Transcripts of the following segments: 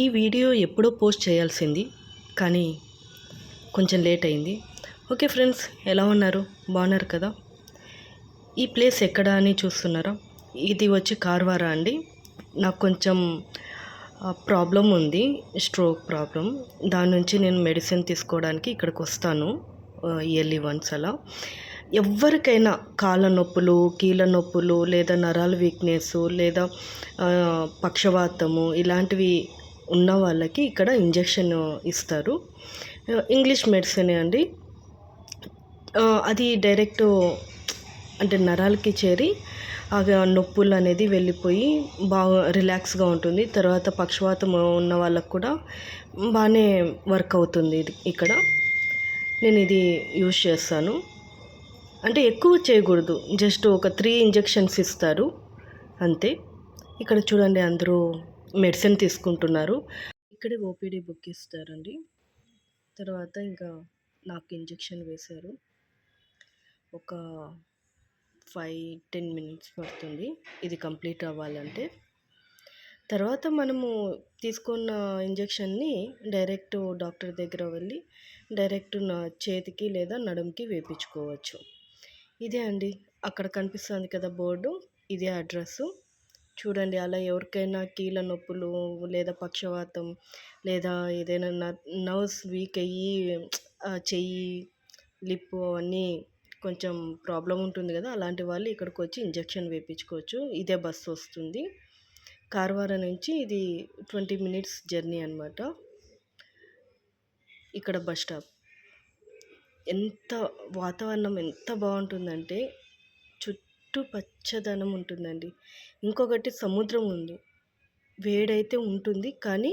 ఈ వీడియో ఎప్పుడో పోస్ట్ చేయాల్సింది కానీ కొంచెం లేట్ అయింది. ఓకే ఫ్రెండ్స్ ఎలా ఉన్నారు? బాగున్నారు కదా? ఈ ప్లేస్ ఎక్కడ అని చూస్తున్నారా? ఇది వచ్చి కార్వారా అండి. నాకు కొంచెం ప్రాబ్లం ఉంది స్ట్రోక్ ప్రాబ్లం. దాని నుంచి నేను మెడిసిన్ తీసుకోవడానికి ఇక్కడికి వస్తాను ఇయర్లీ వన్స్ అలా. ఎవరికైనా కాళ్ళ నొప్పులు కీళ్ళ నొప్పులు లేదా నరాల వీక్నెస్ లేదా పక్షవాతము ఇలాంటివి ఉన్న వాళ్ళకి ఇక్కడ ఇంజెక్షన్ ఇస్తారు. ఇంగ్లీష్ మెడిసిన్ అండి. అది డైరెక్ట్ అంటే నరాలకి చేరి ఆ నొప్పులు అనేది వెళ్ళిపోయి బాగా రిలాక్స్గా ఉంటుంది. తర్వాత పక్షవాతం ఉన్న వాళ్ళకు కూడా బాగానే వర్క్ అవుతుంది ఇది ఇక్కడ. నేను ఇది యూజ్ చేస్తాను. అంటే ఎక్కువ చేయకూడదు. జస్ట్ ఒక త్రీ ఇంజెక్షన్స్ ఇస్తారు. అంతే. ఇక్కడ చూడండి అందరూ మెడిసిన్ తీసుకుంటున్నారు. ఇక్కడే ఓపీడీ బుక్ ఇస్తారండి. తర్వాత ఇంకా నాకు ఇంజెక్షన్ వేశారు. ఒక ఫైవ్ టెన్ మినిట్స్ పడుతుంది. ఇది కంప్లీట్ అవ్వాలంటే. తర్వాత మనము తీసుకున్న ఇంజెక్షన్ని డైరెక్ట్ డాక్టర్ దగ్గర వెళ్ళి డైరెక్ట్ నా చేతికి లేదా నడుముకి వేపించుకోవచ్చు. ఇదే అండి. అక్కడ కనిపిస్తుంది కదా బోర్డు. ఇదే అడ్రస్సు. చూడండి అలా ఎవరికైనా కీళ్ళ నొప్పులు లేదా పక్షవాతం లేదా ఏదైనా నర్వ్స్ వీక్ అయ్యి చెయ్యి లిప్ అవన్నీ కొంచెం ప్రాబ్లం ఉంటుంది కదా అలాంటి వాళ్ళు ఇక్కడికి వచ్చి ఇంజెక్షన్ వేయించుకోవచ్చు ఇదే బస్సు వస్తుంది. కార్వార నుంచి ఇది ట్వంటీ మినిట్స్ జర్నీ అనమాట ఇక్కడ బస్ స్టాప్. ఎంత వాతావరణం ఎంత బాగుంటుందంటే చుట్టూ పచ్చదనం ఉంటుందండి. ఇంకొకటి సముద్రం ఉంది. వేడైతే ఉంటుంది కానీ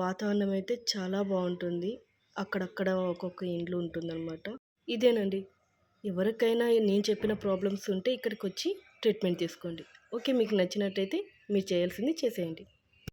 వాతావరణం అయితే చాలా బాగుంటుంది. అక్కడక్కడ ఒక్కొక్క ఇండ్లు ఉంటుందన్నమాట. ఇదేనండి. ఎవరికైనా నేను చెప్పిన ప్రాబ్లమ్స్ ఉంటే ఇక్కడికి వచ్చి ట్రీట్మెంట్ తీసుకోండి. ఓకే మీకు నచ్చినట్టయితే మీరు చేయాల్సింది చేసేయండి.